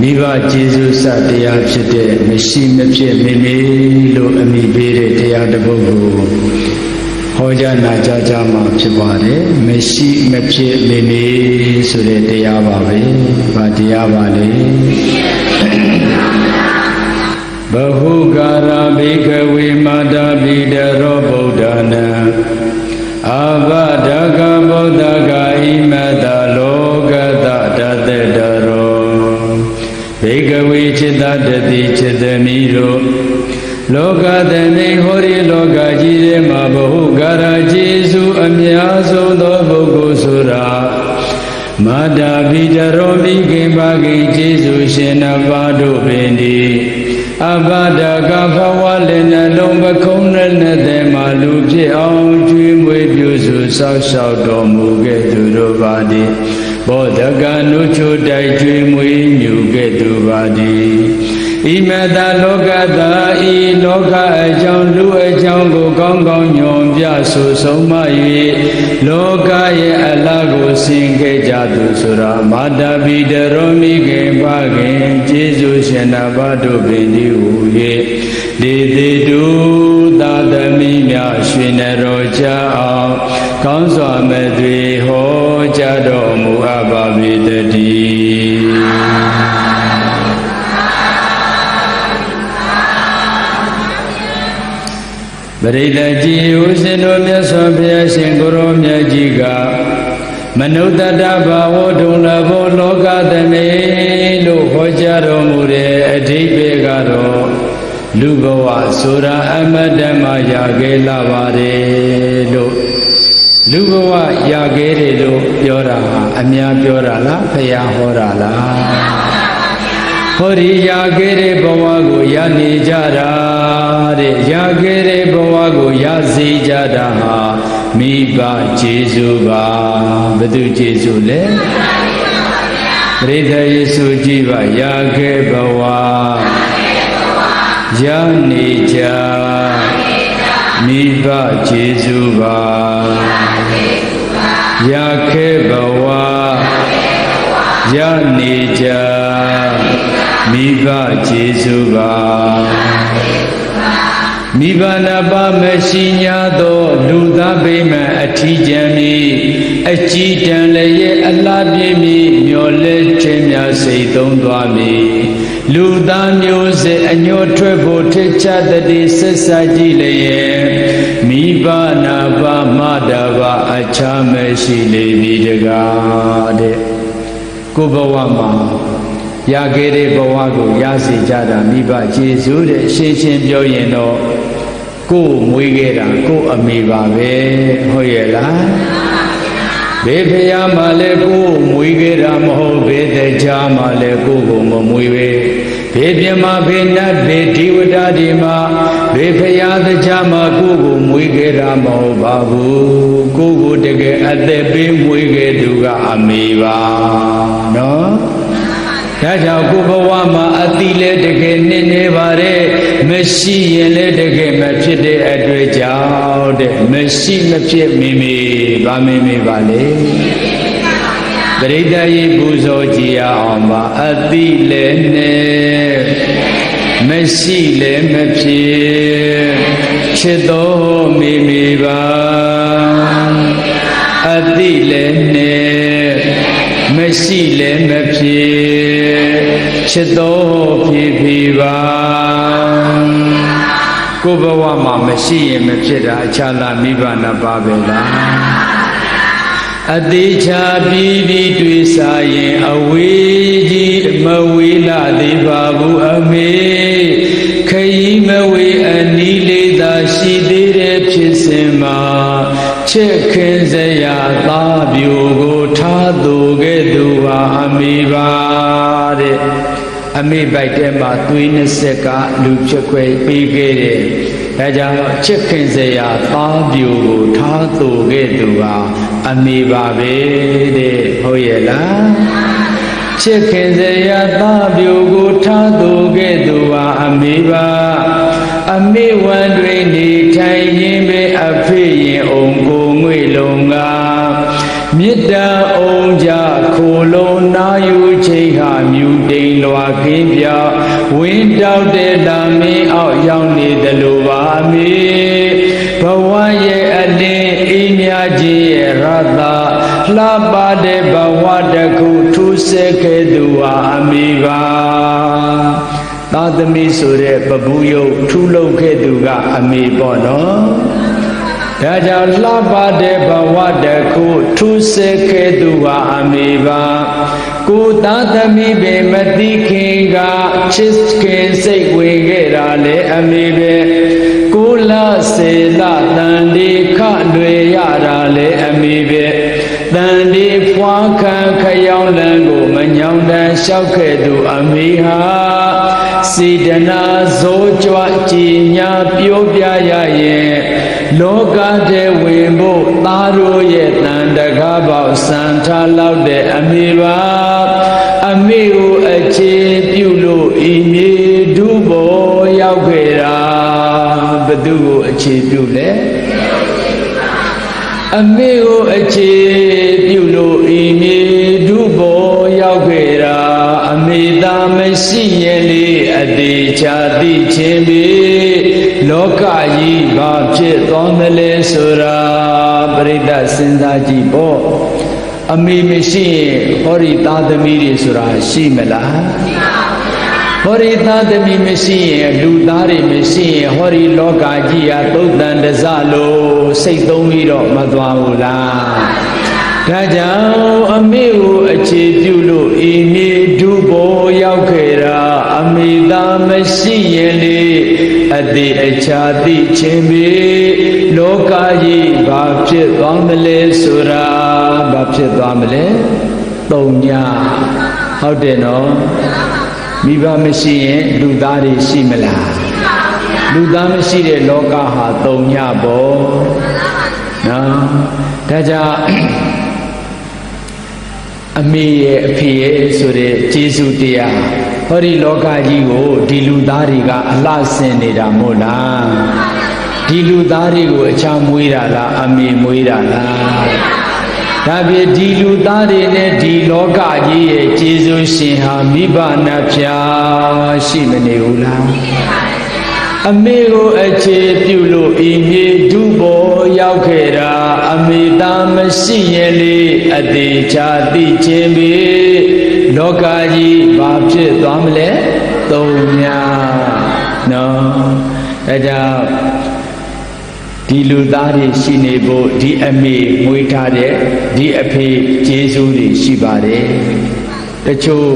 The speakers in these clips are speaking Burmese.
မိဘကျေးဇူးစတရားဖြစ်တဲ့မရှိမဖြစ်မေမေလို့အမိပေးတဲ့တရားတစ်ပုဒ်ကိုဟောကြားနာကြားကြမှာဖြစ်ပါတယ်မရှိမဖြစ်မေမေဆိုတဲ့တရားပါပဲဗာတရားပါလေဘဟုကာရဘိကဝေမာတာပိတရောဗုဒ္ဓနာအာဘဒကဗုဒ္ဓကဣမတလောကတတတတရောဘေက ဝေจิตတတိจิตမိတို့လောကတနေဟောဒီလောကကြီးထဲမှာဘဟုကာရကျေစုအများဆုံးသောပုဂ္ဂိုလ်ဆိုတာမာတာဘိတရောမိခင်ပါခင်ကျေစုရှင်နှပါတို့ပင်ဒီအဘဒကဘဝလည်းနှလုံးပခုံးနဲ့တဲ့မှာလူဖြစ်အောင်ကျွေးမွေးပြုစုဆောက်ရှောက်တော်မူခဲ့သူတို့ပါသည် ဘောဓကနုချိုတိုက်ကျွေးမွေးမြူခဲ့သူပါသည်ဣမတလောကတာဤလောကအကြောင်းလူအကြောင်းကိုကောင်းကောင်းညွန်ပြဆိုဆုံးမ၍လောကရဲ့အလားကိုဆင်ခဲ့ကြသူဆိုတာမာတာပိတရောမိခင်ဖခင်ကျေးဇူးရှင်နာဘတို့ပင်ဒီဟူ၍ဒေတိတုသာသမီများရွှေနရောကြအောင် ကောင်းစွာမဲ့သွေဟောကြားတော်မူအပ်ပါပေတည်းပရိသတ်ကြီးဦးဇင်းတို့မြတ်စွာဘုရားရှင်ကိုရောမြတ်ကြီးကမနုဿတဘာဝဒုံလဘောလောကသမေလို့ဟောကြားတော်မူတဲ့အဓိပ္ပာယ်ကတော့လူဘဝဆိုတာအမတ္တမရခဲ့လာပါတယ်လို့ လူဘဝရခဲ့တယ်လို့ပြောတာဟာအများပြောတာလားဖရာဟောတာလားဟောဒီရခဲ့တဲ့ဘဝကိုရနေကြတာတဲ့ရခဲ့တဲ့ဘဝကိုရစေကြတာဟာမိဘကျေးဇူးပါဘသူကျေးဇူးလဲပရိသေယေစုကြည်ပါရခဲ့ဘဝရနေကြ မိဘကျေးဇူးပါရခဲ့ဘဝရနေကြမိဘကျေးဇူးပါမိဘနာပါမရှိညာသောလူသားဗိမာန်အထီးကျန်မီအကြည်တန်လည်းရဲ့အလားပြင်းမီမျောလဲခြင်းများစိတ်သုံးသွားမည် လူသားမျိုးစေအညွတ်ထွက်ဖို့ထစ်ချတတိဆက်စာကြည့်လည်းရဲ့မိဘနာပါမတာပါအခြားမရှိလေပြီတကားတဲ့ကိုဘဝမှာရခဲ့တဲ့ဘဝကိုရစေကြတာမိဘကျေးဇူးတဲ့ရှင်းရှင်းပြောရင်တော့ကိုယ်မွေးခဲ့တာကိုယ်အမေပါပဲဟုတ်ရဲ့လား ဘေဖယားမှလည်းကိုယ်မွေးခဲ့တာမဟုတ်ဘေတရားမှလည်းကိုယ်ကိုမမွေးပဲဘေပြမဘေနတ်ဘေဒီဝဒဒီမှာဘေဖယားတရားမှကိုယ်ကိုမွေးခဲ့တာမဟုတ်ပါဘူးကိုယ်ကိုတကယ်အသက်ပေးမွေးခဲ့သူကအမေပါနော် ဒါကြောင့်ကိုဘဝမှာအတိလဲတကယ်နင်းနေပါတယ်မရှိရင်လည်းတကယ်မဖြစ်တဲ့အတွေ့ကြောင့်တဲ့မရှိမဖြစ်မိမိဗာမိမိပါလေပရိသတ်ရေပူဇော်ကြည်အောင်ပါအတိလဲနဲ့မရှိလည်းမဖြစ်ချစ်တော်မိမိပါအတိလဲနဲ့မရှိလည်းမဖြစ် ချစ်တော်ဖြစ်ဖြစ်ပါကိုဘဝမှာမရှိရင်မဖြစ်တာအခြားလားမိဘနှစ်ပါးပဲလားအသေးချာပြီးပြီးတွေ့စားရင်အဝေးကြီးမဝေးလာသေးပါဘူးအမေခရီးမဝေးအနီးလေးသာရှိသေးတဲ့ဖြစ်စဉ်မှာချစ်ခင်စရာသားပြိုကိုထားသူကဲ့သို့ဟာအမိပါတဲ့ အမိပိုက်ထဲမှာသွေးနှစ်ဆက်ကလူဖြစ်ခွဲပေးခဲ့တယ်ဒါကြောင့်ချစ်ခင်စရာသားပြိုကိုထားသူကဲ့သို့ဟာအမိပါပဲတဲ့ဟုတ်ရဲ့လားချစ်ခင်စရာသားပြိုကိုထားသူကဲ့သို့ဟာအမိပါအမိဝံတွင်နေထိုင်ရင်းပဲအဖေရင်အောင်ကိုငွေလုံးကမေတ္တာအောင်ကြခိုလုံး နာယူချိန်ဟာမြူတိန်လွာကင်းပြောင်းဝင်းတောက်တဲ့လာမင်းအောက်ရောက်နေတယ်လို့ပါမေဘဝရဲ့အလင်းအေးမြခြင်းရဲ့ရသလှပတဲ့ဘဝတစ်ခုထူးဆဲခဲ့သူဟာအမိပါသာသမီဆိုတဲ့ပပူယုတ်ထူးလုပ်ခဲ့သူကအမိပေါ့နော်ဒါကြောင့်လှပတဲ့ဘဝတစ်ခုထူးဆဲခဲ့သူဟာအမိပါ ကိုသာသမီပဲမတိခင်ကချစ်ခင်စိတ်ဝင်ခဲ့တာလေအမိပဲကိုလစေလတန်ဒီခတွေရတာလေအမိပဲတန်ဒီဖွာခံခယောင်းလန်းကိုမညောင်တန်လျှောက်ခဲ့သူအမိဟာ စေတနာဇိုးကြွကြည်ညာပြောပြရရဲ့လောကထဲဝင်ဖို့သားတို့ရဲ့တန်တကားပေါက်စံထားလောက်တဲ့အမိပါအမိကိုအခြေပြုလို့ဤမြေဒုဘောရောက်ခဲ့တာဘသူကိုအခြေပြုလဲအမေကိုအခြေပြုလို့ဤမြေဒုဘောရောက်ခဲ့တာအမေသာမရှိရင်လေ အသေးချာသိချင်းပြီလောကကြီးဘာဖြစ်သွားမလဲဆိုတာပြိတ္တစဉ်းစားကြည့်ပေါ့အမေမရှိရင်ဟောဒီသားသမီးတွေဆိုတာရှိမလားရှိပါဘူးဟောဒီသားသမီးမရှိရင်လူသားတွေမရှိရင်ဟောဒီလောကကြီးဟာသုတ်တန်တစလို့စိတ်သုံးပြီးတော့မသွားဘူးလားဒါကြောင့်အမေကိုအခြေပြုလို့ဤမြေဒုဘောရောက်ခဲ့တာအ မေသာမရှိရင်လေအသေးအချာသိချင်းပြီလောကကြီးဘာဖြစ်သွားမလဲဆိုတာဘာဖြစ်သွားမလဲတုံညာဟုတ်တယ်နော်မိဘမရှိရင်လူသားတွေရှိမလားလူသားမရှိတဲ့လောကဟာတုံညပေါ့နော်ဒါကြောင့်အမေရဲ့အဖေရဲ့ဆိုတဲ့ကျေးဇူးတရား ဟောဒီလောကကြီးကိုဒီလူသားတွေကအလှဆင်နေတာမို့လားဒီလူသားတွေကိုအချာမွေးတာလားအမေမွေးတာလားဒါဖြင့်ဒီလူသားတွေနဲ့ဒီလောကကြီးရဲ့ကျေးဇူးရှင်ဟာမိဘနာဖျားရှိမနေဘူးလားအမေကိုအခြေပြုလို့ဤမြေဒုဘောရောက်ခဲ့တာအမေသားမရှိရင်လေအသေးချာသိချင်းပြီ လောကကြီးဘာဖြစ်သွားမလဲသုံးများနော်ဒါကြောင့်ဒီလူသားတွေရှိနေဖို့ဒီအမေမွေးထားတဲ့ဒီအဖေကျေးဇူးတွေရှိပါတယ်တချို့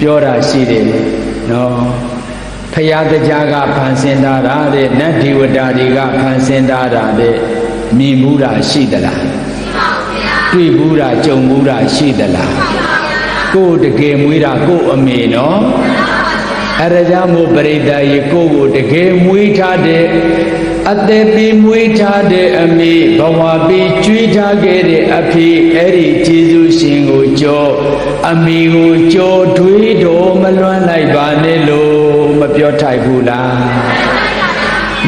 ပြောတာရှိတယ်နော်ဖရာတရားကဖန်ဆင်းထားတာတဲ့နတ်ဒီဝတာတွေကဖန်ဆင်းထားတာတဲ့မြင်ဘူးတာရှိသလားတွေ့ဘူးတာကြုံဘူးတာရှိသလား ကိုယ်တကယ်မွေးတာကိုယ်အမေနော်အဲဒါကြောင့်မို့ပရိသတ်ရေကိုယ်ကိုတကယ်မွေးထားတဲ့အသက်ပြီးမွေးထားတဲ့အမေဘဝပြီးကျွေးထားခဲ့တဲ့အဖေအဲ့ဒီကျေးဇူးရှင်ကိုကြောအမေကိုကြောထွေးတော်မလွမ်းလိုက်ပါနဲ့လို့မပြောထိုက်ဘူးလား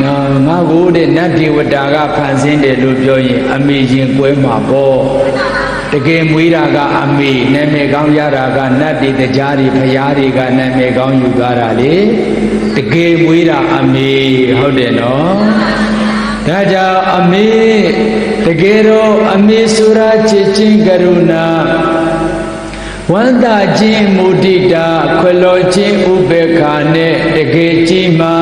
နော်ငါကိုတဲ့နတ်ဒေဝတာကဖန်ဆင်းတယ်လို့ပြောရင်အမေရင်ကွဲမှာပေါ့ တကယ်မွေးတာကအမေနာမည်ကောင်းရတာကနတ်တွေတရားတွေဖရာတွေကနာမည်ကောင်းယူသွားတာလေတကယ်မွေးတာအမေဟုတ်တယ်နော်ဒါကြောင့်အမေတကယ်တော့အမေဆိုတာချစ်ချင်းကရုဏာဝန္တာခြင်းမုဒိတာခွလောခြင်းဥပေက္ခာနဲ့တကယ်ကြီးမှာ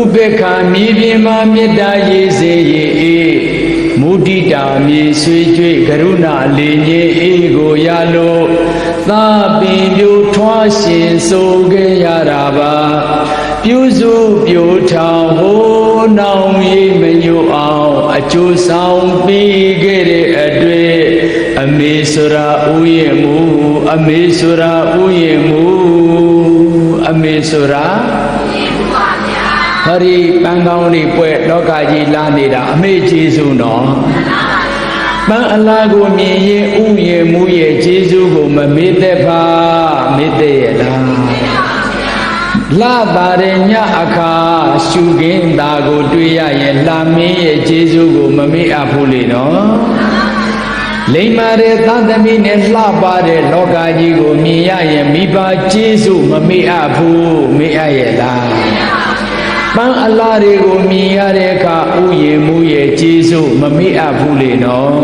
ဥပေက္ခာမြေပြင်မှာမေတ္တာရေးစေရေး မုဒိတာမြေဆွေးကြွေကရုဏာလေးငယ်အေးကိုရလို့သာပင်ပြိုထွားရှင်ဆိုခဲ့ရတာပါပြုစုပြိုထောင်ဟိုးနောင်ရေးမညို့အောင်အကျိုးဆောင်ပြီးခဲ့တဲ့အတွေ့အမေဆိုရာဥယျာဉ်မူအမေဆိုရာဥယျာဉ်မူအမေဆိုရာ ဟရိပန်းကောင်းလေးပွဲလောကကြီးလာနေတာအမေကျေးဇူးနော်ပန်းအလားကိုမြင်ရင်ဥယျာဉ်မူရဲ့ကျေးဇူးကိုမမေ့သက်ပါမေ့သက်ရဲ့လားလာပါရဲ့ညအခါရှုခင်းတာကိုတွေ့ရရင်လာမင်းရဲ့ကျေးဇူးကိုမမေ့အပ်ဘူးလေနော်လိမ္မာတဲ့သံသမီနဲ့လှပတဲ့လောကကြီးကိုမြင်ရရင်မိဘကျေးဇူးမမေ့အပ်ဘူးမေ့အပ်ရဲ့လား ပန်းအလားတွေကိုမြင်ရတဲ့အခါဥယျာဉ်မှုရဲ့ကျေးဇူးမမေ့အပ်ဘူးလေနော်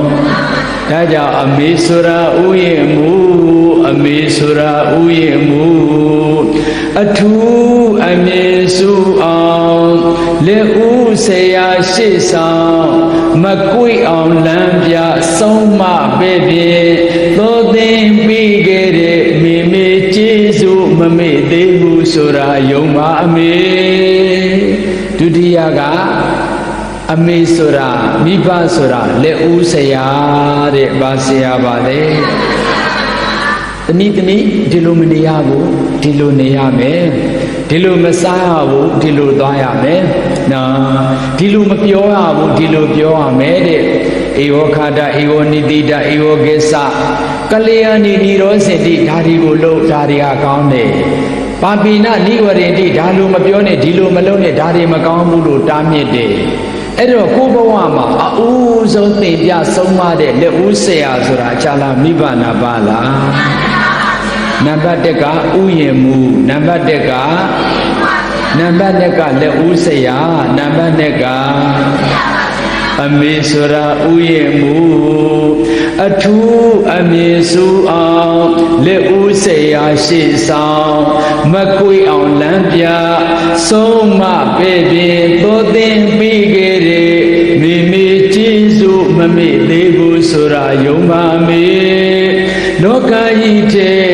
ဒါကြောင့်အမေဆိုရာဥယျာဉ်မှုအမေဆိုရာဥယျာဉ်မှုအထူးအမြဲစုအောင်လက်ဦးဆရာရှေ့ဆောင်မကွေအောင်လမ်းပြဆုံးမပဲ့ပြေသောသိမ့်ပြီးခဲ့တဲ့မိမိကျေးဇူးမမေ့သေးဘူးဆိုတာယုံပါအမေ မေဆိုတာမိဘဆိုတာလက်ဦးဆရာတဲ့ဗာဆရာပါလေသမီးသမီးဒီလိုမနေရဘူးဒီလိုနေရမယ်ဒီလိုမစားရဘူးဒီလိုသွားရမယ်နော်ဒီလိုမပြောရဘူးဒီလိုပြောရမယ်တဲ့ဧဝခါဒဧဝနိတိတဧဝကိစ္စကလျာဏီနိရောစတိဓာဒီကိုလို့ဓာဒီကကောင်းတယ်ပါပိနနိဝရတိဒါလိုမပြောနဲ့ဒီလိုမလုပ်နဲ့ဒါတွေမကောင်းဘူးလို့တားမြစ်တယ် အဲ့တော့ကိုယ်ဘဝမှာအဦးဆုံးသင်ပြဆုံးမတဲ့လက်ဦးဆရာဆိုတာအချာလာမိဘနာပါလားနံပါတ်1ကဥယျာဉ်မူနံပါတ်1ကနံပါတ်2ကလက်ဦးဆရာနံပါတ်2ကအမေဆိုရာဥယျာဉ်မူ အထူးအမေစုအောင်လက်ဦးဆရာရှိဆောင်မကွေအောင်လမ်းပြဆုံးမပဲ့ပြင်သောသင်ပြီးခဲ့တဲ့မိမိကျေးဇူးမမေ့သေးဘူးဆိုတာယုံပါမေလောကကြီးတဲ့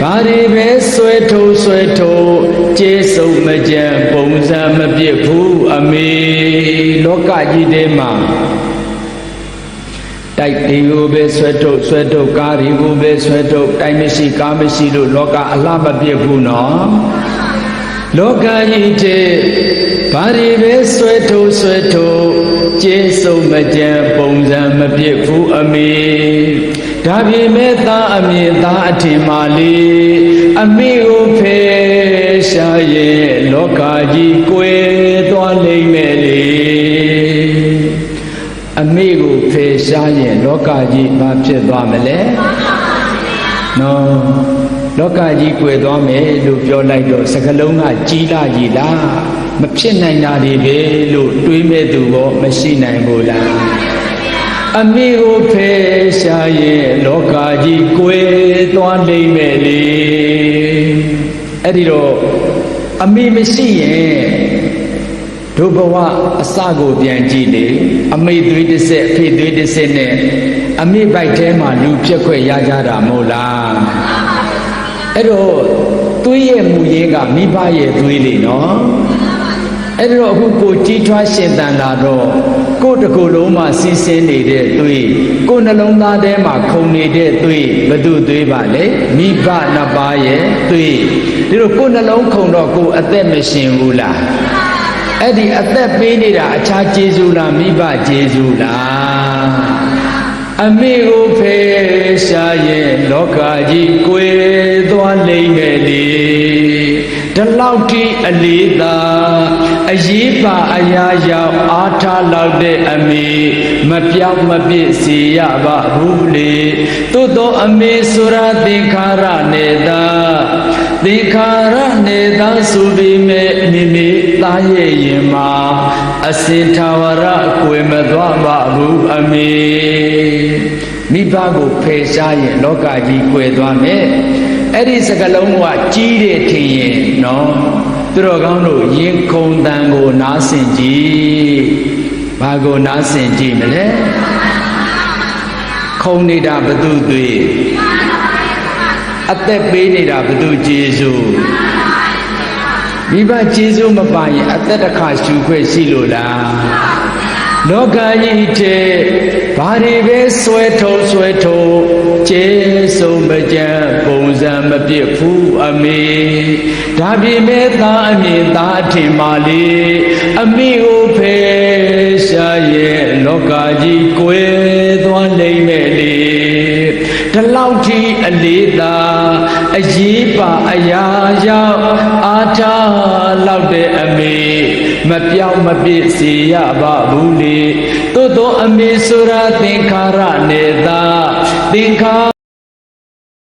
ဘာတွေပဲဆွဲထုတ်ဆွဲထုတ်ကျေစုံမကြံပုံစံမပြစ်ဘူးအမေလောကကြီးထဲမှာ တိုက်တွေကိုပဲဆွဲထုတ်ဆွဲထုတ်ကားတွေကိုပဲဆွဲထုတ်တိုက်မရှိကားမရှိလို့လောကအလှမပြစ်ဘူးနော်လောကကြီးတဲ့ဘာတွေပဲဆွဲထုတ်ဆွဲထုတ်ကျေစုံမကြံပုံစံမပြစ်ဘူးအမေဒါပြင်မဲ့သားအမြင်သားအထင်မှလေးအမေကိုဖယ်ရှားရဲ့လောကကြီးကွယ်သွားလိမ့်မယ်လေအမေကိုဖယ် ရှားရင်လောကကြီးဘာဖြစ်သွားမလဲနော်လောကကြီးကွယ်သွားမယ်လို့ပြောလိုက်တော့စကလုံးကကြီးလာကြီးလားမဖြစ်နိုင်တာတွေပဲလို့တွေးမဲ့သူရောမရှိနိုင်ဘူးလားအမိကိုဖယ်ရှားရဲ့လောကကြီးကွယ်သွားလိမ့်မယ်လေအဲ့ဒီတော့အမိမရှိရ င်ဒုဘဝအစကိုပြန်ကြည့်လေအမိသွေးတစ်ဆက်အဖေသွေးတစ်ဆက်နဲ့အမိပိုက်ထဲမှာလူပြက်ခွက်ရကြတာမဟုတ်လားအဲ့တော့သွေးရဲ့မူရင်းကမိဘရဲ့သွေးလေနော်အဲ့တော့အခုကိုကြီးထွားရှင်တန်လာတော့ကိုတကူလုံးမှာစီးဆင်းနေတဲ့သွေးကိုနှလုံးသားထဲမှာခုန်နေတဲ့သွေးဘသူသွေးပါလဲမိဘနှစ်ပါးရဲ့သွေးဒီလိုကိုနှလုံးခုန်တော့ကိုအသက်မရှင်ဘူးလား အဲ့ဒီအသက်ပေးနေတာအခြားကျေးဇူးလားမိဘကျေးဇူးလားအမေကိုဖယ်ရှားရဲ့လောကကြီးကွယ်သွားလိမ့်မယ်လေ ဒီလောက်ထိအလေးသာအရေးပါအရာရောက်အားထားလောက်တဲ့အမေမပြောင်းမပြစ်စီရပါဘူးလေသို့သောအမေဆိုရာသင်္ခါရနေသာသင်္ခါရနေသာဆိုပေမဲ့မိမိသားရဲ့ရင်မှာအစင်ထာဝရအကွယ်မသွားပါဘူးအမေမိဘကိုဖယ်ရှားရင်လောကကြီးကွယ်သွားမယ် အဲ့ဒီစကလုံးကကြီးတယ်ထင်ရင်နော်သူတော်ကောင်းတို့ရင်ခုန်တန်ကိုနားဆင်ကြည့်ဘာကိုနားဆင်ကြည့်မလဲခုံနေတာဘသူသွေးအသက်ပေးနေတာဘသူကျေးဇူးမိဘကျေးဇူးမပါရင်အသက်တစ်ခါရှူခွင့်ရှိလို့လား လောကကြီးတဲ့ဘာတွေပဲဆွဲထုံဆွဲထုံကျေဆုံးမကြံပုံစံမပြစ်ဘူးအမေဒါပြင်မဲ့သားအမြင်သားအထင်ပါလေအမိကိုဖယ်ရှားရဲ့လောကကြီးကွယ်သွားလိမ့်မယ်လေဒီလောက်ထိအလေးသာအရေးပါအရာရောက်အားထားလောက်တဲ့အမေ မပြောင်းမပြစ်စေရပါဘူးလေသို့သောအမေဆိုရာသင်္ခါရနေသာသင်္ခါ